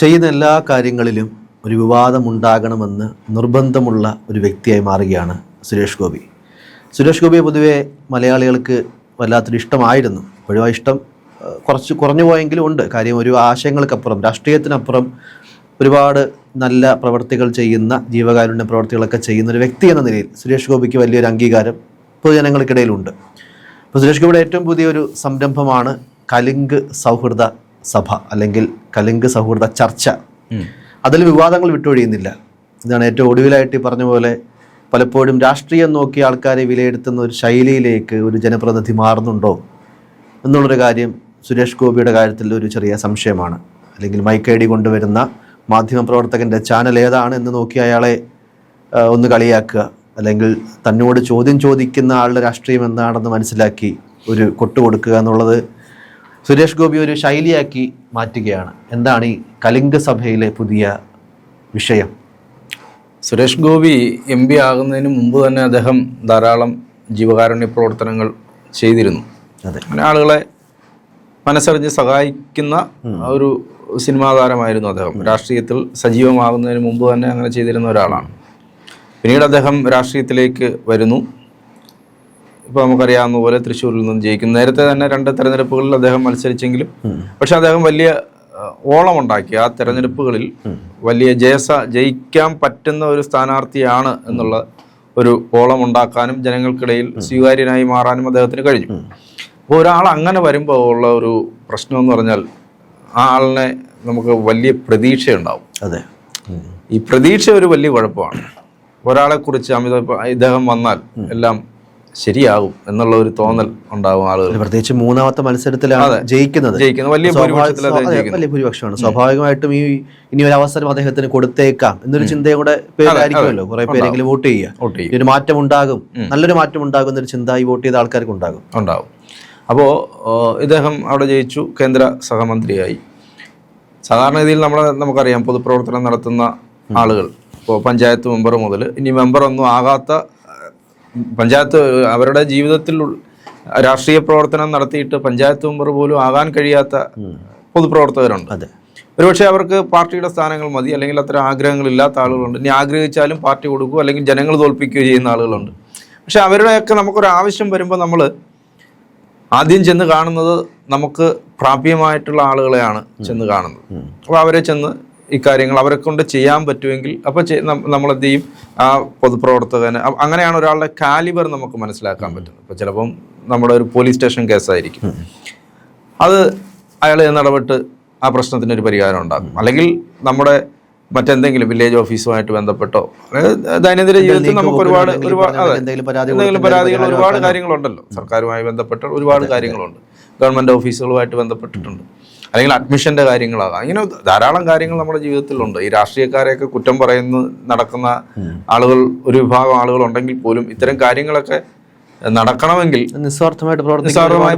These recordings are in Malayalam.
ചെയ്യുന്ന എല്ലാ കാര്യങ്ങളിലും ഒരു വിവാദമുണ്ടാകണമെന്ന് നിർബന്ധമുള്ള ഒരു വ്യക്തിയായി മാറുകയാണ് സുരേഷ് ഗോപി. സുരേഷ് ഗോപിയെ പൊതുവേ മലയാളികൾക്ക് വല്ലാത്തൊരു ഇഷ്ടമായിരുന്നു. ഇപ്പോഴും ആ ഇഷ്ടം കുറച്ച് കുറഞ്ഞു പോയെങ്കിലും ഉണ്ട്. കാര്യം ഒരു ആശയങ്ങൾക്കപ്പുറം രാഷ്ട്രീയത്തിനപ്പുറം ഒരുപാട് നല്ല പ്രവർത്തികൾ ചെയ്യുന്ന ജീവകാരുണ്യ പ്രവർത്തികളൊക്കെ ചെയ്യുന്ന ഒരു വ്യക്തി എന്ന നിലയിൽ സുരേഷ് ഗോപിക്ക് വലിയൊരു അംഗീകാരം പൊതുജനങ്ങൾക്കിടയിലുണ്ട്. അപ്പോൾ സുരേഷ് ഗോപിയുടെ ഏറ്റവും പുതിയൊരു സംരംഭമാണ് കലിങ്ക് സൗഹൃദ സഭ അല്ലെങ്കിൽ കലിംഗ് സൗഹൃദ ചർച്ച. അതിൽ വിവാദങ്ങൾ വിട്ടൊഴിയുന്നില്ല. ഇതാണ് ഏറ്റവും ഒടുവിലായിട്ട് ഈ പറഞ്ഞ പോലെ പലപ്പോഴും രാഷ്ട്രീയം നോക്കി ആൾക്കാരെ വിലയിരുത്തുന്ന ഒരു ശൈലിയിലേക്ക് ഒരു ജനപ്രതിനിധി മാറുന്നുണ്ടോ എന്നുള്ളൊരു കാര്യം സുരേഷ് ഗോപിയുടെ കാര്യത്തിൽ ഒരു ചെറിയ സംശയമാണ്. അല്ലെങ്കിൽ മൈക്ക് ഐ ഡി കൊണ്ടുവരുന്ന മാധ്യമപ്രവർത്തകന്റെ ചാനൽ ഏതാണ് എന്ന് നോക്കി അയാളെ ഒന്ന് കളിയാക്കുക. അല്ലെങ്കിൽ തന്നോട് ചോദ്യം ചോദിക്കുന്ന ആളുടെ രാഷ്ട്രീയം എന്താണെന്ന് മനസ്സിലാക്കി ഒരു കൊട്ടുകൊടുക്കുക എന്നുള്ളത് സുരേഷ് ഗോപി ഒരു ശൈലിയാക്കി മാറ്റുകയാണ്. എന്താണ് ഈ കലിംഗ സഭയിലെ പുതിയ വിഷയം? സുരേഷ് ഗോപി എം പി ആകുന്നതിന് മുമ്പ് തന്നെ അദ്ദേഹം ധാരാളം ജീവകാരുണ്യ പ്രവർത്തനങ്ങൾ ചെയ്തിരുന്നു. അതെ. അങ്ങനെ ആളുകളെ മനസ്സറിഞ്ഞ് സഹായിക്കുന്ന ഒരു സിനിമാ താരമായിരുന്നു അദ്ദേഹം. രാഷ്ട്രീയത്തിൽ സജീവമാകുന്നതിന് മുമ്പ് തന്നെ അങ്ങനെ ചെയ്തിരുന്ന ഒരാളാണ്. പിന്നീട് അദ്ദേഹം രാഷ്ട്രീയത്തിലേക്ക് വരുന്നു. ഇപ്പോൾ നമുക്കറിയാവുന്ന പോലെ തൃശ്ശൂരിൽ നിന്നും ജയിക്കും. നേരത്തെ തന്നെ രണ്ട് തെരഞ്ഞെടുപ്പുകളിൽ അദ്ദേഹം മത്സരിച്ചെങ്കിലും പക്ഷെ അദ്ദേഹം വലിയ ഓളം ഓളമുണ്ടാക്കി. ആ തെരഞ്ഞെടുപ്പുകളിൽ വലിയ ജയസ ജയിക്കാൻ പറ്റുന്ന ഒരു സ്ഥാനാർത്ഥിയാണ് എന്നുള്ള ഒരു ഓളം ഉണ്ടാക്കാനും ജനങ്ങൾക്കിടയിൽ സ്വീകാര്യനായി മാറാനും അദ്ദേഹത്തിന് കഴിഞ്ഞു. അപ്പോൾ ഒരാൾ അങ്ങനെ വരുമ്പോൾ ഉള്ള ഒരു പ്രശ്നം എന്ന് പറഞ്ഞാൽ ആ ആളിനെ നമുക്ക് വലിയ പ്രതീക്ഷയുണ്ടാവും. അതെ. ഈ പ്രതീക്ഷ ഒരു വലിയ കുഴപ്പമാണ്. ഒരാളെ കുറിച്ച് അമിത ഇദ്ദേഹം വന്നാൽ എല്ലാം ശരിയാകും എന്നുള്ള ഒരു തോന്നൽ ഉണ്ടാവും ആളുകൾ പ്രത്യേകിച്ച് മൂന്നാമത്തെ മത്സരത്തിലാണ് ജയിക്കുന്നത്. ജയിക്കുന്ന. വലിയ വലിയ ഭൂരിപക്ഷമാണ്. സ്വാഭാവികമായിട്ടും ഈ ഇനി ഒരു അവസരം അദ്ദേഹത്തിന് കൊടുത്തേക്കാം എന്നൊരു ചിന്തയും കൂടെ പേരായിരിക്കുമല്ലോ. കുറെ പേരെങ്കിലും വോട്ട് ചെയ്യുക. ഒരു മാറ്റം ഉണ്ടാകും. നല്ലൊരു മാറ്റം ഉണ്ടാകും എന്നൊരു ചിന്ത ഈ വോട്ട് ചെയ്ത ആൾക്കാർക്ക് ഉണ്ടാകും. ഉണ്ടാകും അപ്പോൾ ഇദ്ദേഹം അവിടെ ജയിച്ചു. കേന്ദ്ര സഹമന്ത്രിയായി. സാധാരണ രീതിയിൽ നമ്മളെ നമുക്കറിയാം പൊതുപ്രവർത്തനം നടത്തുന്ന ആളുകൾ. ഇപ്പോൾ പഞ്ചായത്ത് മെമ്പർ മുതൽ ഇനി മെമ്പർ ഒന്നും ആകാത്ത പഞ്ചായത്ത് അവരുടെ ജീവിതത്തിൽ രാഷ്ട്രീയ പ്രവർത്തനം നടത്തിയിട്ട് പഞ്ചായത്ത് മെമ്പർ പോലും ആകാൻ കഴിയാത്ത പൊതുപ്രവർത്തകരുണ്ട്. അതെ. ഒരുപക്ഷെ അവർക്ക് പാർട്ടിയുടെ സ്ഥാനങ്ങൾ മതി അല്ലെങ്കിൽ ആഗ്രഹങ്ങൾ ഇല്ലാത്ത ആളുകളുണ്ട്. ഇനി ആഗ്രഹിച്ചാലും പാർട്ടി കൊടുക്കുക അല്ലെങ്കിൽ ജനങ്ങൾ തോൽപ്പിക്കുകയോ ചെയ്യുന്ന ആളുകളുണ്ട്. പക്ഷെ അവരുടെയൊക്കെ നമുക്കൊരു ആവശ്യം വരുമ്പോൾ നമ്മൾ ആദ്യം ചെന്ന് കാണുന്നത് നമുക്ക് പ്രാപ്യമായിട്ടുള്ള ആളുകളെയാണ് ചെന്ന് കാണുന്നത്. അപ്പോൾ അവരെ ചെന്ന് ഇക്കാര്യങ്ങൾ അവരെ കൊണ്ട് ചെയ്യാൻ പറ്റുമെങ്കിൽ അപ്പോൾ നമ്മളെന്ത് ചെയ്യും? ആ പൊതുപ്രവർത്തകന് അങ്ങനെയാണ് ഒരാളുടെ കാലിബർ നമുക്ക് മനസ്സിലാക്കാൻ പറ്റുന്നത്. ഇപ്പോൾ ചിലപ്പം നമ്മുടെ ഒരു പോലീസ് സ്റ്റേഷൻ കേസായിരിക്കും. അത് അയാൾ നടപെട്ട് ആ പ്രശ്നത്തിന് ഒരു പരിഹാരം ഉണ്ടാകും അല്ലെങ്കിൽ നമ്മുടെ മറ്റെന്തെങ്കിലും വില്ലേജ് ഓഫീസുമായിട്ട് ബന്ധപ്പെട്ടോ ദൈനംദിന ജീവിതത്തിൽ നമുക്ക് ഒരുപാട് ഒരുപാട് എന്തെങ്കിലും പരാതി എന്തെങ്കിലും പരാതികൾ ഒരുപാട് കാര്യങ്ങളുണ്ടല്ലോ. സർക്കാരുമായി ബന്ധപ്പെട്ട ഒരുപാട് കാര്യങ്ങളുണ്ട്. ഗവൺമെന്റ് ഓഫീസുകളുമായിട്ട് ബന്ധപ്പെട്ടിട്ടുണ്ട്. അല്ലെങ്കിൽ അഡ്മിഷന്റെ കാര്യങ്ങളാകാം. ഇങ്ങനെ ധാരാളം കാര്യങ്ങൾ നമ്മുടെ ജീവിതത്തിലുണ്ട്. ഈ രാഷ്ട്രീയക്കാരെയൊക്കെ കുറ്റം പറയുന്ന നടക്കുന്ന ആളുകൾ ഒരു വിഭാഗം ആളുകൾ ഉണ്ടെങ്കിൽ പോലും ഇത്തരം കാര്യങ്ങളൊക്കെ നടക്കണമെങ്കിൽ നിസ്വാർത്ഥമായിട്ട് പേരുണ്ട്.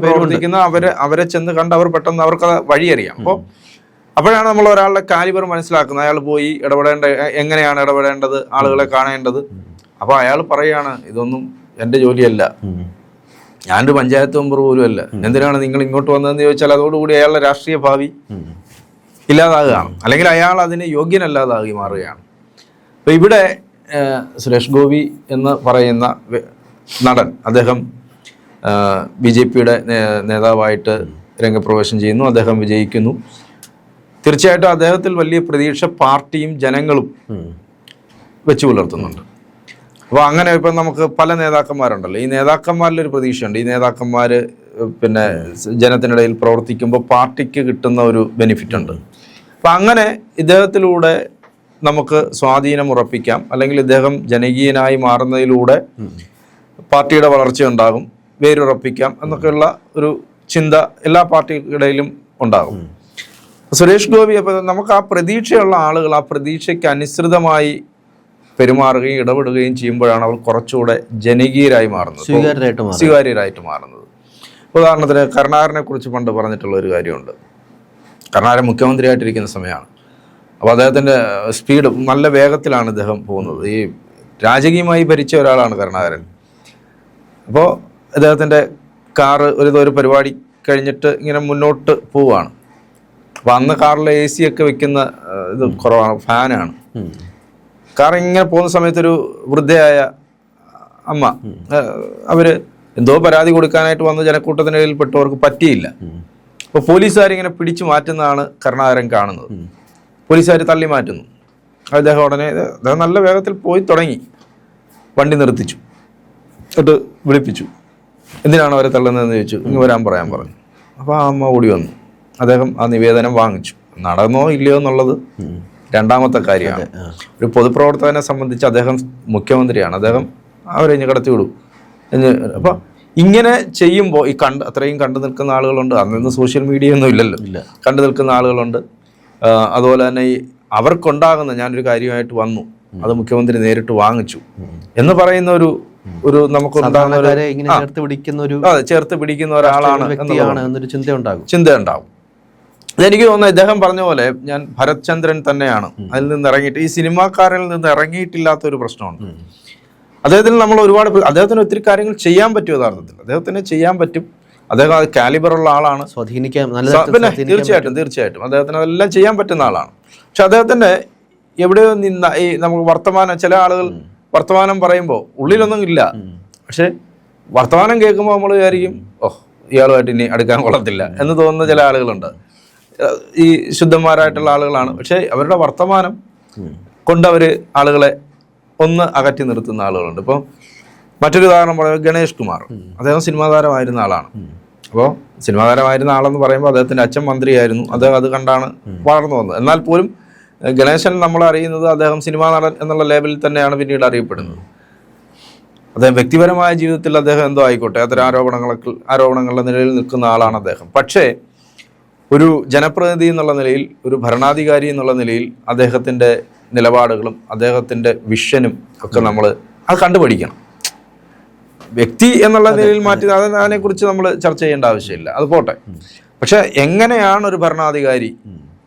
പ്രവർത്തിക്കുന്ന അവരെ അവരെ ചെന്ന് കണ്ട് അവർ പെട്ടെന്ന് അവർക്ക് വഴിയറിയാം. അപ്പോൾ അപ്പോഴാണ് നമ്മൾ ഒരാളുടെ കാലിബർ മനസ്സിലാക്കുന്നത്. അയാൾ പോയി ഇടപെടേണ്ട എങ്ങനെയാണ് ഇടപെടേണ്ടത്? ആളുകളെ കാണേണ്ടത്? അപ്പോൾ അയാൾ പറയാണ് ഇതൊന്നും എന്റെ ജോലിയല്ല. ഞാനൊരു പഞ്ചായത്ത് മെമ്പർ പോലും അല്ല. എന്തിനാണ് നിങ്ങൾ ഇങ്ങോട്ട് വന്നതെന്ന് ചോദിച്ചാൽ അതോടുകൂടി അയാളുടെ രാഷ്ട്രീയ ഭാവി. ഇല്ലാതാകുകയാണ്. അല്ലെങ്കിൽ അയാൾ അതിന് യോഗ്യനല്ലാതാകി മാറുകയാണ്. അപ്പോൾ ഇവിടെ സുരേഷ് ഗോപി എന്ന് പറയുന്ന നടൻ അദ്ദേഹം ബി ജെ പിയുടെ നേതാവായിട്ട് രംഗപ്രവേശം ചെയ്യുന്നു അദ്ദേഹം വിജയിക്കുന്നു. തീർച്ചയായിട്ടും അദ്ദേഹത്തിൽ വലിയ പ്രതീക്ഷ പാർട്ടിയും ജനങ്ങളും വെച്ചു പുലർത്തുന്നുണ്ട്. അപ്പോൾ അങ്ങനെ ഇപ്പം നമുക്ക് പല നേതാക്കന്മാരുണ്ടല്ലോ. ഈ നേതാക്കന്മാരിൽ ഒരു പ്രതീക്ഷയുണ്ട്. ഈ നേതാക്കന്മാർ പിന്നെ ജനത്തിനിടയിൽ പ്രവർത്തിക്കുമ്പോൾ പാർട്ടിക്ക് കിട്ടുന്ന ഒരു ബെനിഫിറ്റ് ഉണ്ട് അപ്പം അങ്ങനെ ഇദ്ദേഹത്തിലൂടെ നമുക്ക് സ്വാധീനം ഉറപ്പിക്കാം. അല്ലെങ്കിൽ ഇദ്ദേഹം ജനകീയനായി മാറുന്നതിലൂടെ പാർട്ടിയുടെ വളർച്ച ഉണ്ടാകും വേരുറപ്പിക്കാം എന്നൊക്കെയുള്ള ഒരു ചിന്ത എല്ലാ പാർട്ടികളിലും ഉണ്ടാകും. സുരേഷ് ഗോപി അപ്പം നമുക്ക് ആ പ്രതീക്ഷയുള്ള ആളുകൾ ആ പ്രതീക്ഷയ്ക്ക് അനുസൃതമായി പെരുമാറുകയും ഇടപെടുകയും ചെയ്യുമ്പോഴാണ് അവർ കുറച്ചുകൂടെ ജനകീയരായി മാറുന്നത്. സ്വീകാര്യരായിട്ട് മാറും സ്വീകാര്യരായിട്ട് മാറുന്നത്. ഉദാഹരണത്തിന് കരുണാകരനെ കുറിച്ച് പണ്ട് പറഞ്ഞിട്ടുള്ള ഒരു കാര്യമുണ്ട്. കരുണാകരൻ മുഖ്യമന്ത്രിയായിട്ടിരിക്കുന്ന സമയമാണ്. അപ്പോൾ അദ്ദേഹത്തിന്റെ സ്പീഡ് നല്ല വേഗത്തിലാണ് ഇദ്ദേഹം പോകുന്നത്. ഈ രാജകീയമായി ഭരിച്ച ഒരാളാണ് കരുണാകരൻ. അപ്പോൾ അദ്ദേഹത്തിന്റെ കാറ് ഒരു ഒരു പരിപാടി കഴിഞ്ഞിട്ട് ഇങ്ങനെ മുന്നോട്ട് പോവുകയാണ്. അപ്പോൾ അന്ന് കാറിലെ എ സി ഒക്കെ വെക്കുന്ന ഇത് കുറവാണ് ഫാനാണ്. കാർ ഇങ്ങനെ പോകുന്ന സമയത്തൊരു വൃദ്ധയായ അമ്മ അവർ എന്തോ പരാതി കൊടുക്കാനായിട്ട് വന്ന ജനക്കൂട്ടത്തിനിടയിൽ പെട്ടവർക്ക് പറ്റിയില്ല അപ്പോൾ പോലീസുകാരിങ്ങനെ പിടിച്ചു മാറ്റുന്നതാണ് കരുണാകരൻ കാണുന്നത്. പോലീസുകാർ തള്ളി മാറ്റുന്നു. അദ്ദേഹം ഉടനെ അദ്ദേഹം നല്ല വേഗത്തിൽ പോയി തുടങ്ങി. വണ്ടി നിർത്തിച്ചു. എന്നിട്ട് വിളിപ്പിച്ചു. എന്തിനാണ് അവരെ തള്ളുന്നതെന്ന് ചോദിച്ചു. ഇങ്ങ് വരാൻ പറയാൻ പറഞ്ഞു. അപ്പോൾ ആ അമ്മ ഓടി വന്നു. അദ്ദേഹം ആ നിവേദനം വാങ്ങിച്ചു. നടന്നോ ഇല്ലയോ എന്നുള്ളത് രണ്ടാമത്തെ കാര്യമാണ്. ഒരു പൊതുപ്രവർത്തകനെ സംബന്ധിച്ച് അദ്ദേഹം മുഖ്യമന്ത്രിയാണ്. അദ്ദേഹം അവരെ ഇനി കടത്തി വിടും. എന്ന് അപ്പോൾ ഇങ്ങനെ ചെയ്യുമ്പോൾ ഈ കണ്ട് അത്രയും കണ്ടു നിൽക്കുന്ന ആളുകളുണ്ട്. അന്നിന്ന് സോഷ്യൽ മീഡിയ ഒന്നും ഇല്ലല്ലോ. ഇല്ല. കണ്ടു നിൽക്കുന്ന ആളുകളുണ്ട്. അതുപോലെ തന്നെ ഈ അവർക്കുണ്ടാകുന്ന ഞാനൊരു കാര്യമായിട്ട് വന്നു. അത് മുഖ്യമന്ത്രി നേരിട്ട് വാങ്ങിച്ചു. എന്ന് പറയുന്ന ഒരു ഒരു നമുക്ക് ചേർത്ത് പിടിക്കുന്ന ഒരു ചേർത്ത് പിടിക്കുന്ന ഒരാളാണ് ചിന്തയുണ്ടാകും എന്നൊരു ചിന്ത ഉണ്ടാകും ചിന്ത ഉണ്ടാവും അതെനിക്ക് തോന്നുന്നു ഇദ്ദേഹം പറഞ്ഞ പോലെ ഞാൻ ഭരത് ചന്ദ്രൻ തന്നെയാണ് അതിൽ നിന്ന് ഇറങ്ങിയിട്ട് ഈ സിനിമാക്കാരിൽ നിന്ന് ഇറങ്ങിയിട്ടില്ലാത്ത ഒരു പ്രശ്നമാണ് അദ്ദേഹത്തിന് നമ്മൾ ഒരുപാട് അദ്ദേഹത്തിന് ഒത്തിരി കാര്യങ്ങൾ ചെയ്യാൻ പറ്റും യഥാർത്ഥത്തിൽ. അദ്ദേഹത്തിന് ചെയ്യാൻ പറ്റും. അദ്ദേഹം അത് കാലിബർ ഉള്ള ആളാണ്. സ്വാധീനിക്കാൻ പിന്നെ തീർച്ചയായിട്ടും തീർച്ചയായിട്ടും. അദ്ദേഹത്തിന് അതെല്ലാം ചെയ്യാൻ പറ്റുന്ന ആളാണ്. പക്ഷെ അദ്ദേഹത്തിന്റെ എവിടെയോ നിന്ന ഈ നമുക്ക് വർത്തമാനം ചില ആളുകൾ വർത്തമാനം പറയുമ്പോൾ ഉള്ളിലൊന്നും ഇല്ല. പക്ഷെ വർത്തമാനം കേൾക്കുമ്പോൾ നമ്മൾ വിചാരിക്കും ഓ ഇയാളുമായിട്ട് ഇനി അടുക്കാൻ കൊള്ളത്തില്ല എന്ന് തോന്നുന്ന ചില ആളുകളുണ്ട്. ഈ ശുദ്ധന്മാരായിട്ടുള്ള ആളുകളാണ്. പക്ഷേ അവരുടെ വർത്തമാനം കൊണ്ട് അവർ ആളുകളെ ഒന്ന് അകറ്റി നിർത്തുന്ന ആളുകളുണ്ട്. ഇപ്പോൾ മറ്റൊരു ഉദാഹരണം പറയുന്നത് ഗണേഷ് കുമാർ. അദ്ദേഹം സിനിമാ താരമായിരുന്ന ആളാണ്. അപ്പോൾ സിനിമാ താരമായിരുന്ന ആളെന്ന് പറയുമ്പോൾ അദ്ദേഹത്തിന്റെ അച്ഛൻ മന്ത്രിയായിരുന്നു. അദ്ദേഹം അത് കണ്ടാണ് വളർന്നു വന്നത്. എന്നാൽ പോലും ഗണേശൻ നമ്മൾ അറിയുന്നത് അദ്ദേഹം സിനിമാ നടൻ എന്നുള്ള ലേബലിൽ തന്നെയാണ് പിന്നീട് അറിയപ്പെടുന്നത്. അദ്ദേഹം വ്യക്തിപരമായ ജീവിതത്തിൽ അദ്ദേഹം എന്തോ ആയിക്കോട്ടെ അത്തരം ആരോപണങ്ങളൊക്കെ ആരോപണങ്ങളുടെ നിലയിൽ നിൽക്കുന്ന ആളാണ് അദ്ദേഹം. പക്ഷേ ഒരു ജനപ്രതിനിധി എന്നുള്ള നിലയിൽ ഒരു ഭരണാധികാരി എന്നുള്ള നിലയിൽ അദ്ദേഹത്തിന്റെ നിലപാടുകളും അദ്ദേഹത്തിന്റെ വിഷനും ഒക്കെ നമ്മൾ അത് കണ്ടുപഠിക്കണം. വ്യക്തി എന്നുള്ള നിലയിൽ മാറ്റി അത് അതിനെക്കുറിച്ച് നമ്മൾ ചർച്ച ചെയ്യേണ്ട ആവശ്യമില്ല. അത് പോട്ടെ. പക്ഷെ എങ്ങനെയാണ് ഒരു ഭരണാധികാരി